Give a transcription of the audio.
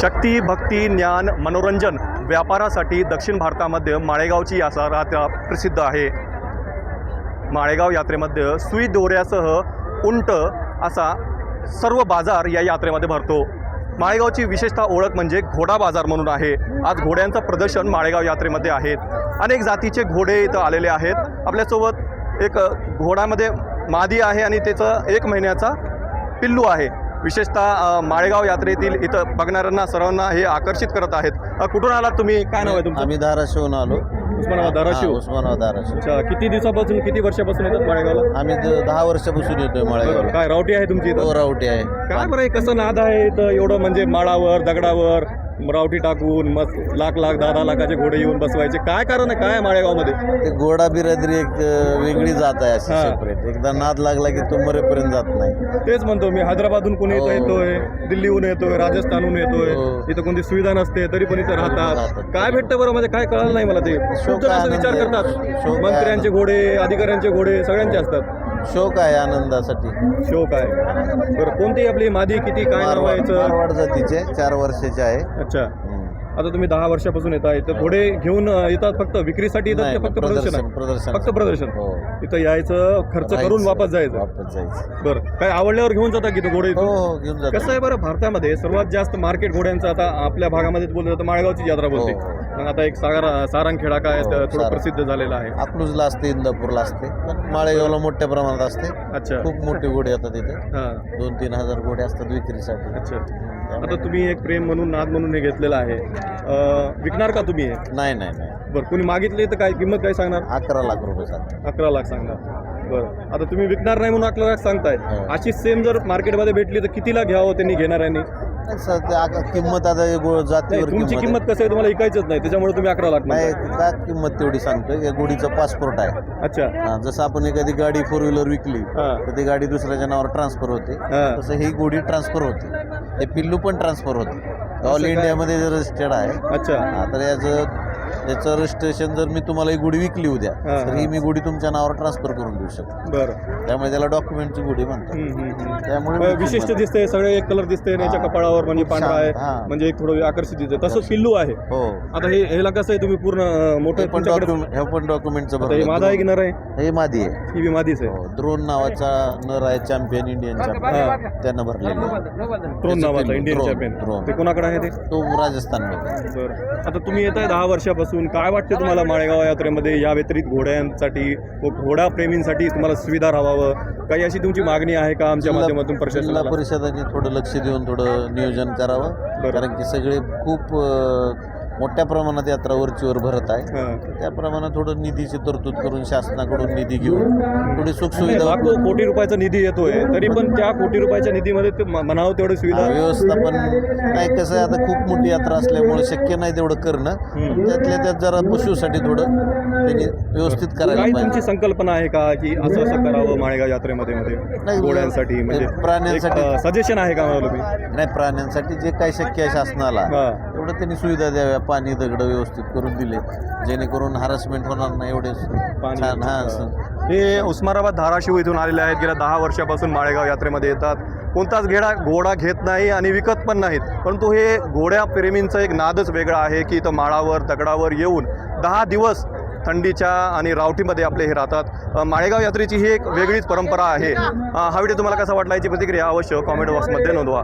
शक्ती भक्ती ज्ञान मनोरंजन व्यापारासाठी दक्षिण भारतामध्ये माळेगावची यात्रा प्रसिद्ध आहे. माळेगाव यात्रेमध्ये सुई दोऱ्यासह उंट असा सर्व बाजार या यात्रेमध्ये भरतो. माळेगावची विशेषतः ओळख म्हणजे घोडा बाजार म्हणून आहे. आज घोड्यांचं प्रदर्शन माळेगाव यात्रेमध्ये आहेत अनेक जातीचे घोडे इथं आलेले आहेत. आपल्यासोबत एक घोड्यामध्ये घोडामध्ये मादी आहे आणि त्याचं एक महिन्याचा पिल्लू आहे. विशेषतः माळेगाव यात्रेतील इथं बघणाऱ्यांना सर्वांना हे आकर्षित करत आहेत. कुठून आलात तुम्ही? काय नाव आहे तुमचं? आम्ही धाराशिवून आलो. उस्मानाबाद धाराशिव. उस्मानाबाद धाराशिव. अच्छा किती दिवसापासून किती वर्षापासून येतात माळेगावला? आम्ही द- दहा वर्षापासून येतोय माळेगावला. काय रावटी आहे तुमची इथं? हो रावटी आहे. काय बरं हे कसं नाद आहे इथं? एवढं म्हणजे माळावर दगडावर? रावटी टाकून मस्त लाख लाख दहा दहा लाखाचे घोडे येऊन बसवायचे काय कारण आहे काय माळेगावमध्ये ते घोडा बिरादरी एक अ, वेगळी जात आहे अशी हा. सेपरेट एकदा नाद लागला की तो मरेपर्यंत जात नाही तेच म्हणतो मी हैदराबादहून कोणी इथं हो. येतोय दिल्लीहून येतोय राजस्थानहून येतोय हो. इथं कोणती सुविधा नसते तरी पण इथं राहतात राहतात. काय भेटतं बरं म्हणजे काय कळलं नाही मला ते खूप जण असं विचार. करतात शोक मंत्र्यांचे. घोडे अधिकाऱ्यांचे घोडे सगळ्यांचे असतात शोक आहे आनंदासाठी. शोक आहे. बरं कोणती आपली मादी किती काय नाव आहे मारवाड याचं? मारवाड जातीचे चार वर्षाचे आहे. अच्छा. हम्म. आता तुम्ही दहा वर्षापासून येत आहे तर घोडे घेऊन अ, येतात फक्त विक्रीसाठी येतात नाही, की फक्त प्रदर्शन प्रदर्शन. फक्त प्रदर्शन. हो. इथं यायचं खर्च करून राहायचं. वापस जायचं. वापस जायचं. बरं काय आवडल्यावर घेऊन जाता की तो घोडे हो इथून? हो घेऊन जातो. कसं आहे बरं भारतामध्ये सर्वात जास्त मार्केट घोड्यांचं आता आपल्या भागामध्ये बोललं जातं माळेगावची यात्रा बोलते. हो. मग आता एक सागर सारंगखेडा काय हो, थोडं सारंग. प्रसिद्ध झालेलं आहे. अकलूजला असते इंदापूरला असते पण माळेगावला मोठ्या प्रमाणात असते. अच्छा. खूप मोठे घोडे येतात तिथे हां. दोन तीन हजार घोडे असतात विक्रीसाठी. अच्छा. त्यामुळे- आता तुम्ही एक प्रेम म्हणून नाद म्हणून हे घेतलेलं आहे. अं, विकणार का तुम्ही हे? नाही नाही नाही. बरं कोणी मागितले तर काय? किंमत काय सांगणार? अकरा लाख रुपये सांग अकरा लाख सांगणार. बरं. आता तुम्ही विकणार नाही म्हणून अकरा लाख सांगताय. हो. अशी सेम जर मार्केटमध्ये भेटली तर कितीला घ्यावं त्यांनी घेणाऱ्यांनी? नाही सर, ते आका- किंमत आता हे गो- नाही, जातीवर तुमची किंमत कसं आहे? तुम्हाला ऐकायचंच नाही त्याच्यामुळे तुम्ही अकरा लाख नाही. का किंमत तेवढी सांगतोय. या गोडीचा पासपोर्ट आहे. अच्छा. हा, जसं आपण एखादी गाडी फोर व्हीलर विकली हां. तर ती गाडी दुसऱ्याच्या नावावर ट्रान्सफर होते. हां. तसं ही गोडी ट्रान्सफर होते. हे पिल्लू पण ट्रान्सफर होते. ऑल काय? इंडियामध्ये रजिस्टर्ड आहे अच्छा. हा, तर याचं याचं रजिस्ट्रेशन जर मी तुम्हाला ही गोडी विकली उद्या हां, तर ही मी गोडी तुमच्या नावावर ट्रान्सफर करून देऊ शकतो. बरं. त्यामुळे त्याला डॉक्युमेंटची गोडी म्हणतात. हम्म, हम्म, हम्म. त्यामुळे मी विशिष्ट किंमत- दिसते सगळे एक कलर दिसते आणि याच्या हां. कपाळावर म्हणजे खूप पांढरा छान. आहे. म्हणजे एक थोडं आकर्षित दिसते तसंच पिल्लू आहे. हो. आता हे ह्याला कसं आहे तुम्ही पूर्ण अं, हे मोठं पण तुमच्याकडे डॉक्युमेंट हे पण डॉक्युमेंटचं आता हे मादा आहे की नर आहे. हे मादी आहे. ही बी मादीच आहे. हो द्रोण नावाचा नर आहे चॅम्पियन इंडियन चॅम्पियन त्यानं भरलेलं आहे. ड्रोन नावाचा इंडियन ड्रोन, चॅम्पियन ड्रोन. ते कोणाकडे आहे ते? तो राजस्थानमध्ये. बरं. आता तुम्ही येत आहे दहा वर्षापासून काय वाटते तुम्हाला माळेगाव यात्रेमध्ये? या व्यतिरिक्त घोड्यांसाठी व घोडा प्रेमींसाठी तुम्हाला सुविधा राहावं? काही अशी तुमची मागणी आहे का आमच्या माध्यमातून जिल्हा प्रशासनाला परिषदाने थोडं लक्ष देऊन थोडं नियोजन करावं. कारण की सगळे खूप मोठ्या प्रमाणात यात्रा वरचीवर भरत आहे. हां. त्याप्रमाणे थोडं निधीची तरतूद करून शासनाकडून निधी घेऊन थोडी सुखसुविधा लाखो कोटी रुपयाचा निधी येतोय तरी पण त्या कोटी रुपयाच्या निधीमध्ये ते म- म्हणावं तेवढी सुविधा व्यवस्थापन नाही कसं आहे आता खूप मोठी यात्रा असल्यामुळे शक्य नाही तेवढं करणं. पण त्यातल्या त्यात जरा पशुसाठी थोडं त्यांनी व्यवस्थित करायला काही तुमची पाहिजे संकल्पना आहे का की असं असं करावं माळेगाव यात्रेमध्ये मध्ये? नाही, घोड्यांसाठी म्हणजे प्राण्यांसाठी- सजेशन आहे का मला तुम्ही? नाही प्राण्यांसाठी जे काही शक्य आहे शासनाला हा. तेवढं त्यांनी सुविधा द्याव्या. पाणी दगड व्यवस्थित करून दिले. जेणेकरून हॅरासमेंट होणार नाही एवढे पाणी- छान हा असं. हे उस्मानाबाद धाराशिव इथून आलेले आहेत. गेल्या दहा वर्षापासून माळेगाव यात्रेमध्ये येतात. कोणताच घेडा घोडा घेत नाही आणि विकत पण नाहीत. परंतु हे घोड्या प्रेमींचं एक नादच वेगळा आहे की इथं माळावर दगडावर येऊन दहा दिवस थंडीच्या आणि रावटीमध्ये आपले हे राहतात. माळेगाव यात्रेची ही एक वेगळीच परंपरा आहे. हा व्हिडिओ तुम्हाला कसा वाटला याची प्रतिक्रिया अवश्य कॉमेंट बॉक्समध्ये नोंदवा.